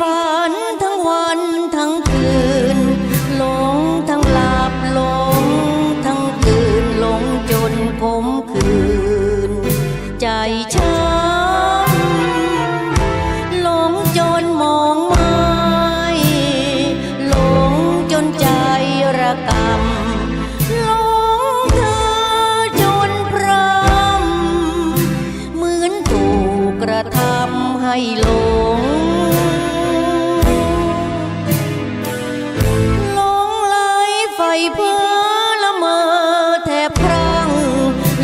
ฝันทั้งวันทั้งคืนหลงทั้งหลับหลงทั้งตื่นหลงจนขมคืน ใจช้ำหลงจนมองไม่หลงจนใจระกำหลงเธอจนพรำเหมือนถูกกระทำให้หลง ไฟเพ้อละเมอแทบพรัง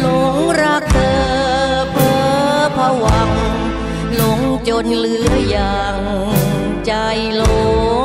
หลงรักเธอเพ้อผวังหลงจนเหลืออย่างใจหลงหล